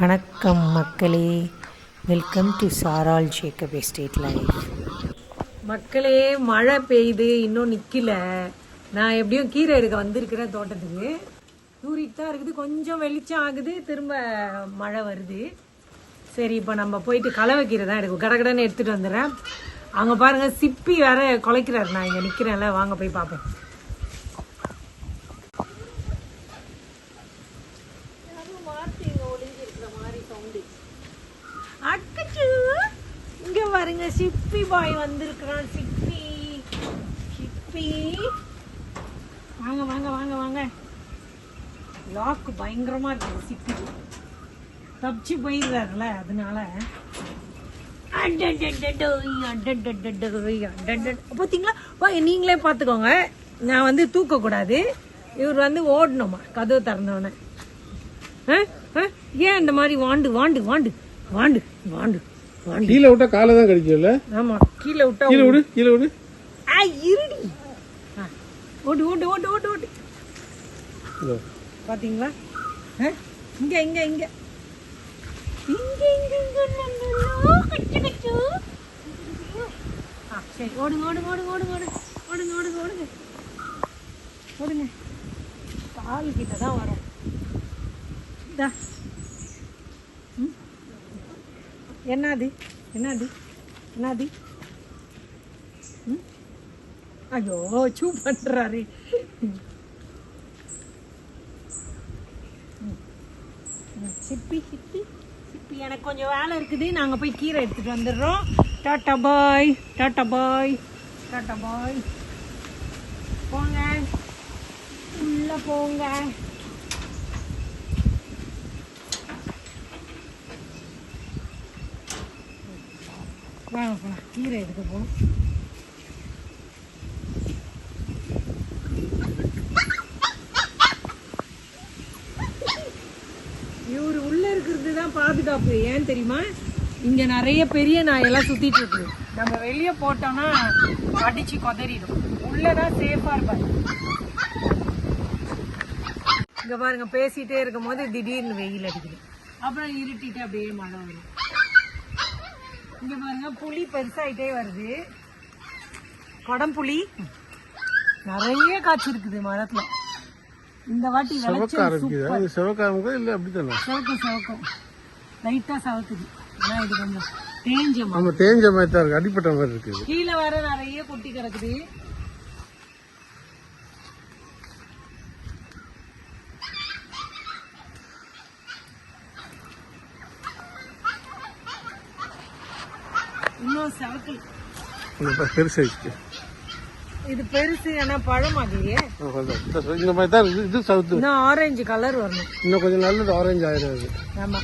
வணக்கம் மக்களே. Welcome to சாரால் ஜேக்கப் எஸ்டேட் லைஃப் மக்களே மழை பெய்யுது இன்னும் நிற்கல நான் எப்படியும் கீரை எடுக்க வந்திருக்கிறேன் தோட்டத்துக்கு. தூரிட்டு தான் இருக்குது கொஞ்சம் வெளிச்சம் ஆகுது திரும்ப மழை வருது. சரி இப்போ நம்ம போயிட்டு கலவை கீரை தான் எடுக்கும் கடகடன்னு எடுத்துகிட்டு வந்துடுறேன். அங்கே பாருங்கள் சிப்பி வேற குலைக்கிறாரு. நான் இங்கே நிற்கிறேன்ல வாங்க போய் பார்ப்பேன் அக்கச்சு இங்க பாருங்க சிப்பி பாய் வந்திருக்கிறான் சிப்பி. சிப்பி. வாங்க வாங்க வாங்க வாங்க. லாக் பயங்கரமா இருக்குது சிப்பி. தப்பிச்சு போயிடுறாருல அதனால. அடடடடடோய், நீங்களே பார்த்துக்கோங்க நான் வந்து தூக்கக்கூடாது. இவர் வந்து ஓடணுமா? கதவு திறந்தோடனே ஆ? ஆ? ஏன் இந்த மாதிரி வாண்டு வாண்டு வாண்டு வாண்டு வாண்டு? கீழே விட்டா காலை தான் கடிக்கும்ல? ஆமா கீழே விட்டா கீழே விடு கீழே விடு. ஆ இருடி. ஓடு ஓடு ஓடு ஓடு ஓடு. பாத்தீங்களா? இங்க இங்க இங்க. இங்க இங்க இங்க கச்சு கச்சு சரி ஓடுங்க ஓடுங்க ஓடுங்க ஓடுங்க ஓடுங்க. ஓடுங்க ஓடுங்க ஓடுங்க. ஓடுங்க. கால் கிட்ட தான் வரும். இந்தா ம்? என்னது? என்னது? என்னது? ம்? ஐயோ சூ பண்ணுறாரு சிப்பி சிப்பி சிப்பி எனக்கு கொஞ்சம் வேலை இருக்குது. நாங்கள் போய் கீரை எடுத்துகிட்டு வந்துடுறோம். Tata bye tata bye tata bye. போங்க. உள்ளே போங்க. வாங்க போலாம் கீரை எடுக்க போகணும் இவர் உள்ள இருக்கிறது தான் பாதுகாப்பு. ஏன் தெரியுமா? இங்க நிறைய பெரிய நாயெல்லாம் சுத்திட்டு இருக்கு. நம்ம வெளியே போட்டோம்னா அடிச்சு கொதறிடும். உள்ளதான் சேஃபா இருப்பாரு. இங்க பாருங்க பேசிட்டே இருக்கும் போது திடீர்னு வெயில் அடிக்குது. அப்புறம் இருட்டிட்டு அப்படியே மழை வரும். இங்க பாருங்க புளி பெருசாயிட்டே வருது. குடம்புளி நிறைய காய்ச்சிருக்குது மரத்துல. இந்த வாட்டி சிவக்க விளைச்சல் ஆரம்பிக்குதா இது சிவக்க ஆரம்பிக்குதா இல்லை அப்படி தானே சவுக்கும். சவுக்கும் லைட்டா சவுக்குது. ஆனா இது கொஞ்சம். தேஞ்ச நம்ம தேஞ்ச மாதிரி தான் இருக்கு. அடிப்பட்ட மாதிரி இருக்குது. கீழே வர நிறைய கொட்டி கிடக்குது. இன்னும் சவுக்கல் இந்த பெருசாயிடுச்சு இது பெருசு ஆனா பழமாகலையே இந்த மாதிரி தான் இது சவுத்து. இன்னும் ஆரஞ்சு கலர் வரணும். இன்னும் கொஞ்சம் நல்லது ஆரஞ்சு ஆயிடும் அது ஆமா.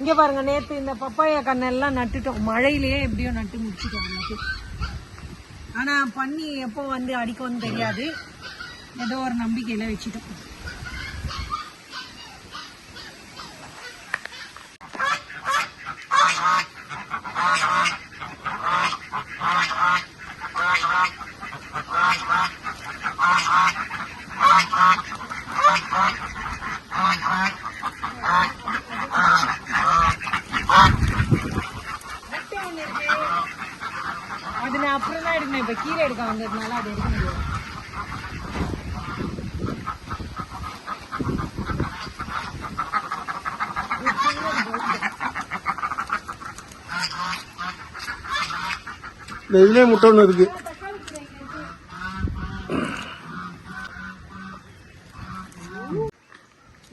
இங்க பாருங்க நேத்து இந்த பப்பாயா கண்ணெல்லாம் நட்டுட்டோம். மழையிலேயே எப்படியோ நட்டு முடிச்சிட்டோம் ஆனா பண்ணி எப்போ வந்து அடிக்கும்னு தெரியாது. ஏதோ ஒரு நம்பிக்கையில வச்சுட்டோம் முட்டை ஒண்ணு இருக்கு அது நான் அப்புறம் தான் எடுக்கணும் இப்ப கீரை எடுக்க வந்ததுனால அது எடுக்க முடியாது இந்த இதுலேயே முட்டை ஒன்று இருக்கு.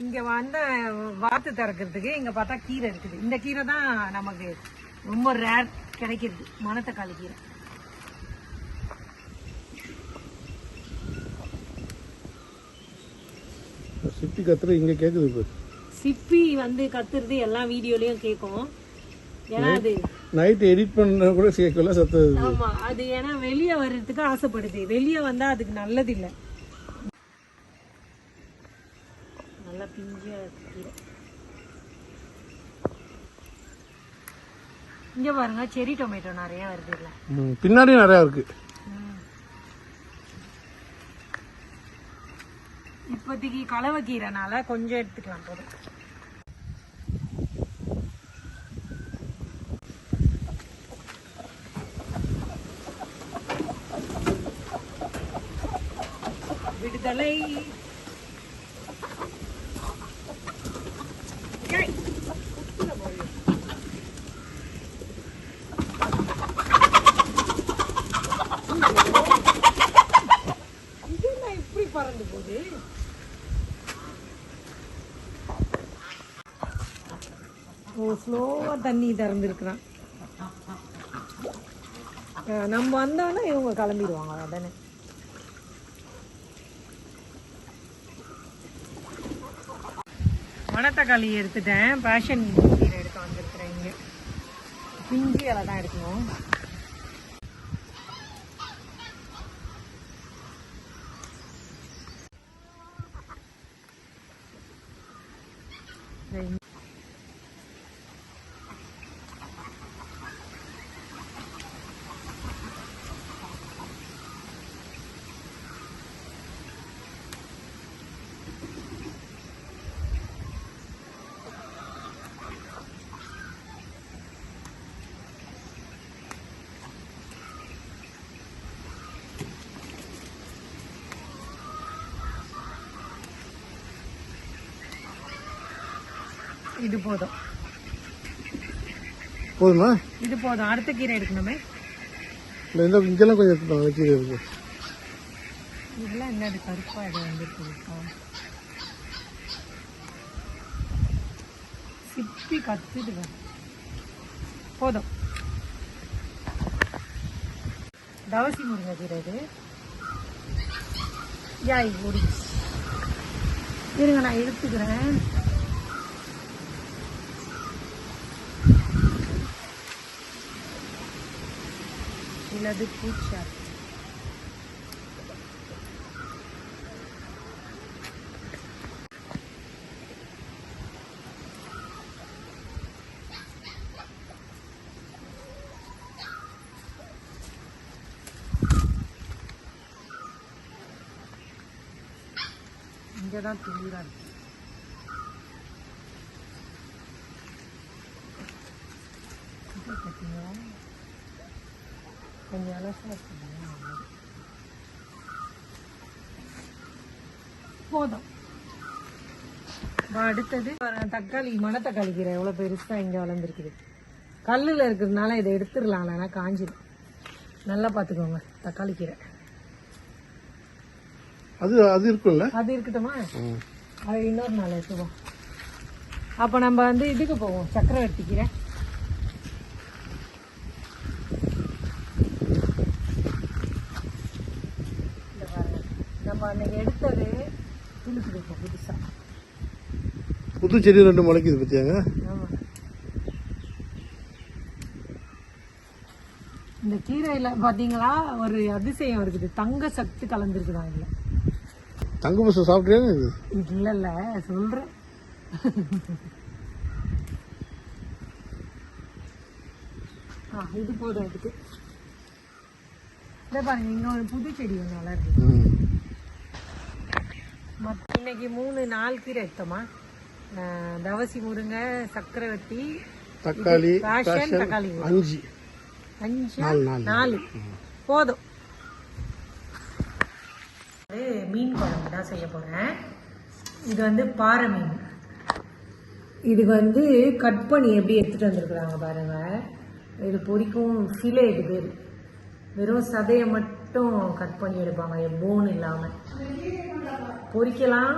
இங்க வந்த வாத்து திறக்கிறதுக்கு இங்க பார்த்தா கீரை இருக்குது. இந்த கீரை தான் நமக்கு ரொம்ப ரேர் கிடைக்கிறது. மணத்தக்காளி கீரை. சிப்பி கத்துற இங்கே கேட்குது இப்போ. சிப்பி வந்து கத்துறது எல்லா வீடியோலயும் கேட்கும் ஏன்னா அது நைட் எடிட் பண்ண கூட கேட்கல சத்தது ஆமா அது ஏன்னா வெளியே வர்றதுக்கு ஆசைப்படுது. வெளியே வந்தா அதுக்கு நல்லது இல்ல நல்லா பிஞ்சு கீரை இங்க பாருங்க செரி டொமேட்டோ நிறைய வருது இல்ல? ம், பின்னாடியும் நிறையா இருக்கு. இப்போதைக்கு கலவை கீரைனால கொஞ்சம் எடுத்துக்கலாம் போதும் தலை ஏய், குப்புற போடு. இது என்ன இப்படி பறந்து போகுது ஓ ஸ்லோவாக தண்ணி திறந்துருக்குறான் நம்ம வந்தோன்னா இவங்க கிளம்பிடுவாங்க உடனே மணத்தக்காளி எடுத்துட்டேன். பேஷன் கீரை எடுக்க வந்திருக்கிறேன் இங்கே. பிஞ்சி இலை தான் எடுக்கணும் இந்த இது போதும். போதுமா? இது போதும். அடுத்த கீரை எடுக்கணுமே. இல்லை இந்த இங்கெல்லாம் கொஞ்சம் கீழே இருக்கு. இதெல்லாம் என்னது? கருப்பா இது வந்துருக்குதுக்கா சிப்பி கத்துது பாரு. போதும். தவசி முருங்கை கீரை இது. யாய் ஓடிச்சு இருங்க நான் எடுத்துக்கிறேன். இல்லது பூச்சா இங்கே தான் துளிராக இருக்கு இது பார்த்தீங்களா கொஞ்சம் அலசா இருக்குங்க போதும். அடுத்தது தக்காளி மணத்தக்காளி கீரை எவ்வளோ பெருசாக இங்கே வளர்ந்துருக்குது. கல்லில் இருக்கிறதுனால இதை எடுத்துடலாம் இல்லைன்னா காஞ்சிடும். நல்லா பார்த்துக்கோங்க தக்காளி கீரை. அது அது இருக்கும்ல? அது இருக்கட்டுமா? அது இன்னொரு நாள் எடுத்துவோம் அப்போ நம்ம வந்து இதுக்கு போவோம் சக்கரவர்த்தி கீரை இந்த பாருங்க. நம்ம அன்னைக்கு எடுத்தது துளுக்குது இப்போ புதுசாக புது செடி ரெண்டு முளைக்குது ஆமாம் இந்த கீரையில பாத்தீங்களா? ஒரு அதிசயம் இருக்குது. தங்க சத்து கலந்துருக்குதான் இதுல தங்க பசு சாப்பிட்றியாங்க இது? இல்ல இல்ல சொல்றேன். ஆ இது போதும் இதுக்கு இதை பாருங்க இன்னொரு புது செடி ஒன்று வளருது. இன்னைக்கு மூணு நாலு கீரை எடுத்தோமா? தவசி முருங்கை சக்கரவர்த்தி தக்காளி தக்காளி. அஞ்சு. அஞ்சு? நாலு போதும். இது மீன் குழம்பு தான் செய்ய போறேன். இது வந்து பாறை மீன். இதுக்கு வந்து கட் பண்ணி எப்படி எடுத்துட்டு வந்திருக்கிறாங்க பாருங்க. இது பொரிக்கும் ஃபிலே இது. பேர் வெறும் சதையை மட்டும் கட் பண்ணி எடுப்பாங்க போன் இல்லாமல் பொரிக்கலாம்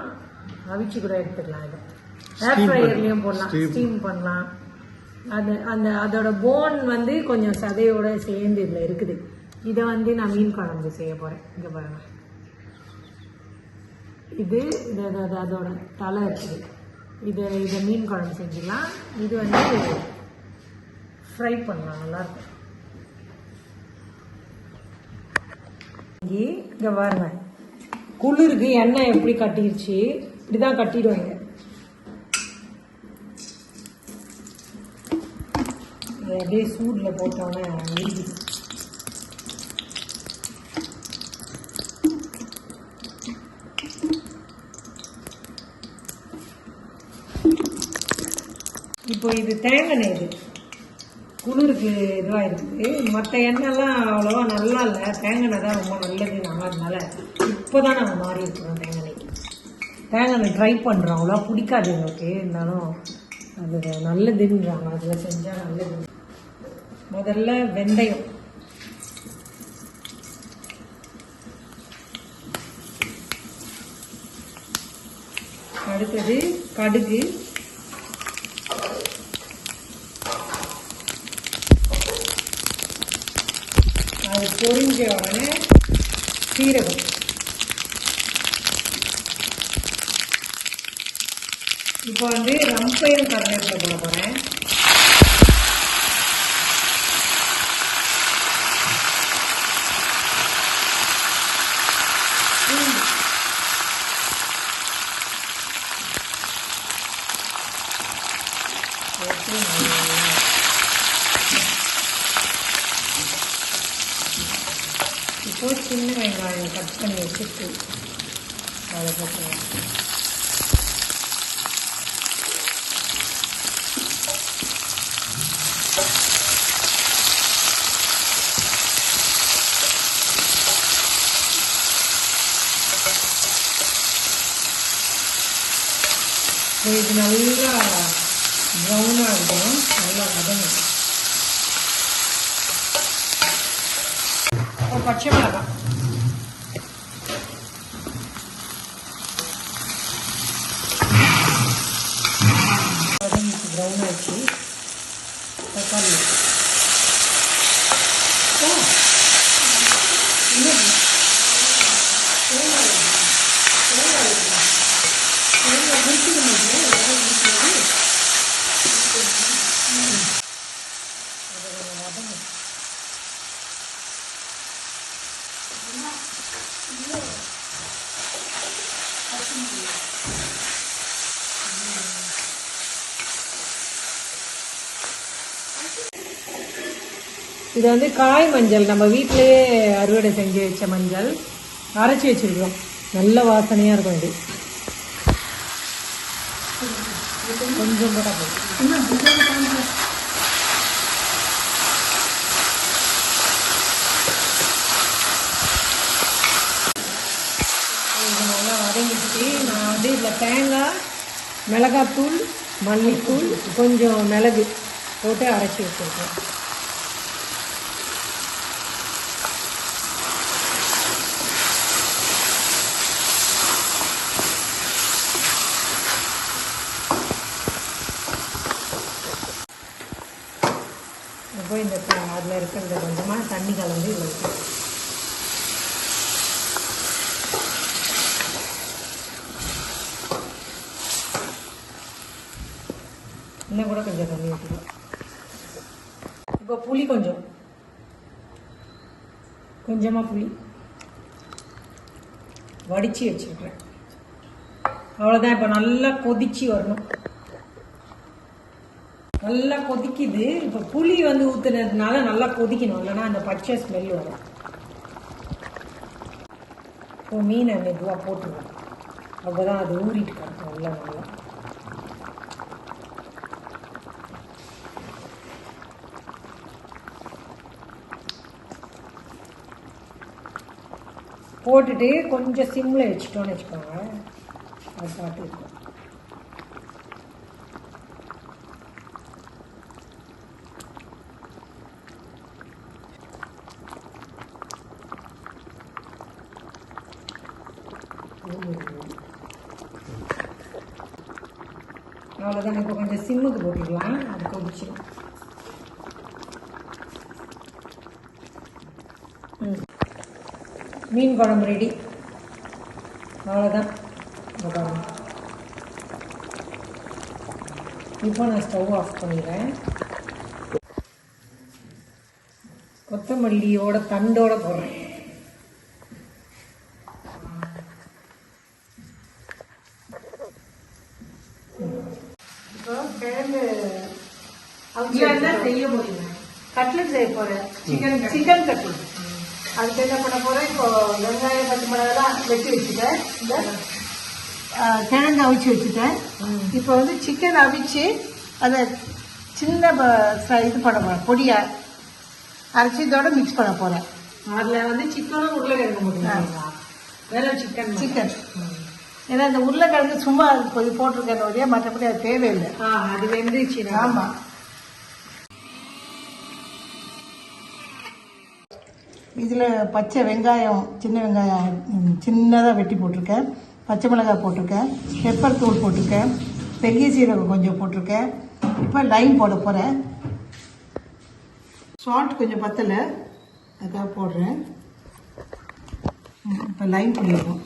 அவிச்சு கூட எடுத்துக்கலாம் இது. ஏர் ஃப்ரையர்லேயும் போடலாம். ஸ்டீம் பண்ணலாம். அது அந்த அதோட போன் வந்து கொஞ்சம் சதையோட சேர்ந்து இதில் இருக்குது. இதை வந்து நான் மீன் குழம்பு செய்ய போகிறேன் இங்கே பாருங்க. இது இது அது- அது அதோட தலை இருக்குது. இது இதை மீன் குழம்பு செஞ்சுக்கலாம் இது வந்து ஃப்ரை பண்ணலாம். நல்லாயிருக்கும் இங்கே இங்கே பாருங்க. குளிருக்கு எண்ணெய் எப்படி கட்டிருச்சு? இப்படிதான் கட்டிடுவாங்க. அப்படியே சூடில் போட்டோன்னே இருக்குது இப்போ இது தேங்காய் நெய் இது. குளிருக்கு இதுவாக இருக்குது. மற்ற எண்ணெய்லாம் அவ்வளோவா நல்லா இல்லை. தேங்காய் எண்ணெய் தான் ரொம்ப நல்லது நம்ம அதனால இப்போ தான் நாங்கள் மாறி இருக்கிறோம் தேங்காய் தேங்காய் எண்ணெய் ட்ரை பண்ணுறோம் அவ்வளோ பிடிக்காது எங்களுக்கு. இருந்தாலும் அது நல்லதுன்றாங்க. அதில் செஞ்சால் நல்லது. முதல்ல வெந்தயம். அடுத்தது கடுகு அது பொரிஞ்ச உடனே சீரகம் இப்போ வந்து ரம்பையும் கருவேப்பிலை போட போகிறேன் Thank you. இப்போ சின்ன வெங்காயம் கட் பண்ணி வச்சுட்டு அதை போட்டுருவேன் இப்போ இது நல்லா ப்ரௌனாக இருக்கும் நல்லா வதங்கும் ஒரு பச்சை மிளகாய் வதங்கிட்டு ப்ரௌன் ஆச்சு தக்காளி ஓ என்னது? தேங்காய் இருக்கு. தேங்காய் இருக்கு. தேங்காய் உரிக்கணும் இல்லையா? எல்லாம் உரிக்கிறது. ம். அது கொஞ்சம் வதங்கணும். இது வந்து காய் மஞ்சள். நம்ம வீட்டிலேயே அறுவடை செஞ்சு வச்ச மஞ்சள். அரைச்சி வச்சிருக்கோம் நல்ல வாசனையாக இருக்கும் இது. கொஞ்சம் கூட போதும். இது நல்லா வதங்கிட்டு நான் வந்து இதில் தேங்காய் மிளகாத்தூள் மல்லித்தூள் கொஞ்சம் மிளகு போட்டு அரைச்சி வச்சுருக்கோம் இப்போ இந்த அதில் இருக்கிறத கொஞ்சமாக தண்ணி கலந்து இதில் வைக்கிறேன் இன்னும் கூட கொஞ்சம் தண்ணி ஊற்றிக்கலாம் இப்போ புளி கொஞ்சம் கொஞ்சமாக புளி வடித்து வச்சுருக்கிறேன். அவ்வளோதான் இப்போ நல்லா கொதிச்சு வரணும். நல்லா கொதிக்குது. இப்போ புளி வந்து ஊற்றுனதுனால நல்லா கொதிக்கணும். இல்லைன்னா அந்த பச்சை ஸ்மெல் வரும். இப்போ மீனை மெதுவாக போட்டுருவோம். அப்போ தான் அது ஊறிட்டு கிடக்கும். நல்லா நல்லா. போட்டுட்டு கொஞ்சம் சிம்மில் வச்சுட்டோன்னு வச்சுக்கோங்க. அது சாப்பிட்டு அவ்வளோதான் இப்போ கொஞ்சம் சிம்முக்கு போட்டுக்கலாம். அது கொதிச்சிடும் மீன் குழம்பு ரெடி அவ்வளோதான் இப்போ நான் ஸ்டவ் ஆஃப் பண்ணிடுறேன். கொத்தமல்லியோட தண்டோட போடுறேன். இப்போ கிழங்கு என்ன செய்ய போறீங்க கட்லெட் செய்ய போறேன். Chicken chicken cutlet. அதுக்கு என்ன பண்ண போறேன்? இப்போ வெங்காயம் பச்சை மிளகாலாம் வெட்டி வச்சுட்டேன். இந்த கிழங்கு அவிச்சு வச்சுட்டேன். இப்போ வந்து சிக்கன் அவிச்சு அதை சின்ன இது பண்ண போறேன் பொடியா அரைச்சி இதோட மிக்ஸ் பண்ண போறேன். அதில் வந்து சிக்கனும் உருளைக்கிழங்கு போட்டுருக்கீங்களா வெறும் சிக்கன் சிக்கன் ஏன்னா இந்த உருளைக்கிழங்கு சும்மா கொஞ்சம் போட்டிருக்கேன் ஒழிய மற்றபடி அது தேவையில்லை. ஆ அது வெந்துச்சு ஆமா. இதில் பச்சை வெங்காயம் சின்ன வெங்காயம் சின்னதாக வெட்டி போட்டிருக்கேன். பச்சை மிளகாய் போட்டிருக்கேன். பெப்பர் தூள் போட்டிருக்கேன். பெரிய சீரகம் கொஞ்சம் போட்டிருக்கேன். இப்போ லைம் போட போகிறேன் சால்ட் கொஞ்சம் பத்தலை. அதுக்காக போடுறேன். ம், இப்போ லைம் பண்ணிடுவோம்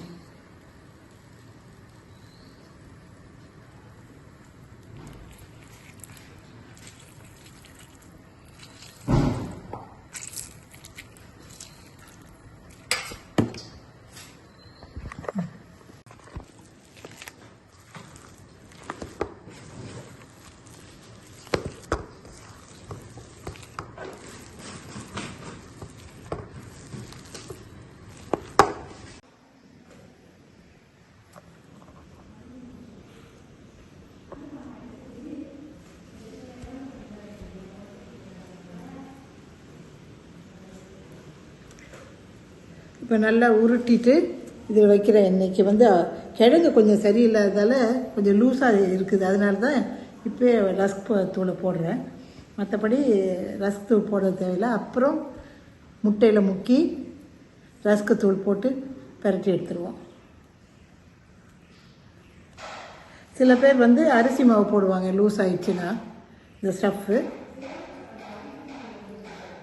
இப்போ நல்லா உருட்டிட்டு இது வைக்கிற இன்னைக்கு வந்து கிழங்கு கொஞ்சம் சரியில்லாததால கொஞ்சம் லூஸாக இருக்குது. அதனால தான் இப்போ ரஸ்க் தூளை போடுறேன். மற்றபடி ரஸ்க் தூள் போட தேவையில்லை. அப்புறம் முட்டையில் முக்கி ரஸ்க் தூள் போட்டு பரட்டி எடுத்துருவோம். சில பேர் வந்து அரிசி மாவு போடுவாங்க லூஸ் ஆயிடுச்சுன்னா. இந்த ஸ்டஃப்பு.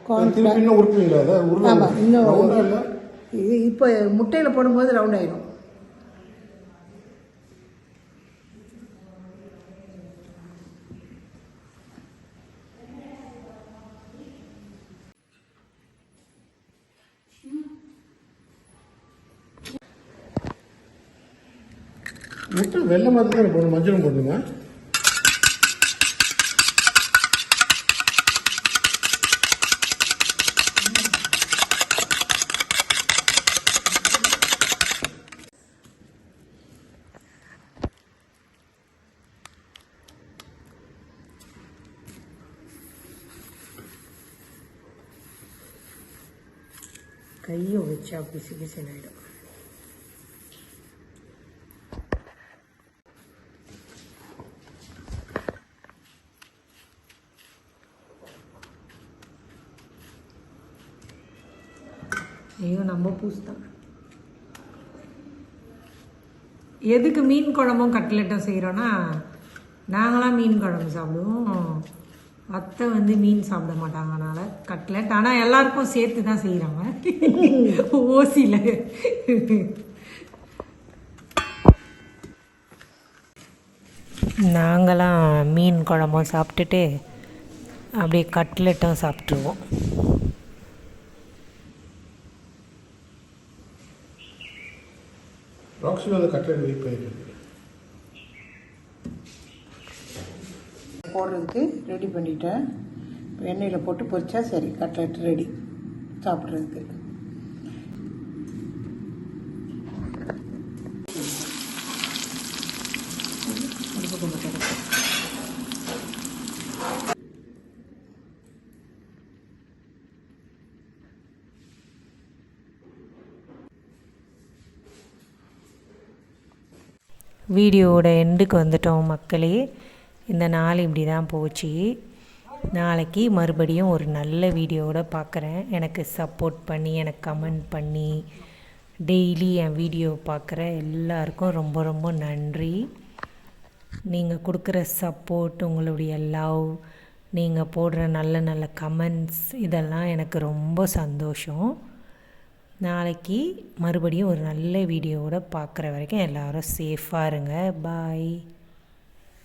அதை ஆமாம் இன்னும் இது இப்போ முட்டையில் போடும்போது ரவுண்ட் ஆகிடும் முட்டை வெள்ளை மாதிரி போடணும் மஞ்சளும் போடணுமா கையை வச்சா பிசு பிசுன்னு ஆயிடும் ஐயோ நம்ம பூஸ் தான் எதுக்கு மீன் குழம்பும் கட்லெட்டும் செய்கிறோன்னா நாங்களாம் மீன் குழம்பு சாப்பிடுவோம். அத்தை வந்து மீன் சாப்பிட மாட்டாங்க அதனால கட்லெட் ஆனால் எல்லாருக்கும் சேர்த்து தான் செய்கிறாங்க ஓசியில். நாங்களாம் மீன் குழம்பும் சாப்பிட்டுட்டு அப்படியே கட்லெட்டும் சாப்பிட்ருவோம் ராக்ஸில் அந்த கட்லெட் வெயிட் பண்ணிருக்கு போடுறதுக்கு ரெடி பண்ணிட்டேன். இப்போ எண்ணெயில் போட்டு பொரிச்சா சரி கட்லெட் ரெடி சாப்பிட்றதுக்கு. வீடியோவோட எண்டுக்கு வந்துட்டோம் மக்களே. இந்த நாள் இப்படி தான் போச்சு. நாளைக்கு மறுபடியும் ஒரு நல்ல வீடியோவோட பார்க்குறேன் எனக்கு சப்போர்ட் பண்ணி எனக்கு கமெண்ட் பண்ணி டெய்லி என் வீடியோ பார்க்குற எல்லாருக்கும் ரொம்ப ரொம்ப நன்றி. நீங்கள் கொடுக்குற சப்போர்ட் உங்களுடைய லவ் நீங்கள் போடுற நல்ல நல்ல கமெண்ட்ஸ் இதெல்லாம் எனக்கு ரொம்ப சந்தோஷம். நாளைக்கு மறுபடியும் ஒரு நல்ல வீடியோவோட பார்க்குற வரைக்கும் எல்லோரும் சேஃபாக இருங்க. பாய்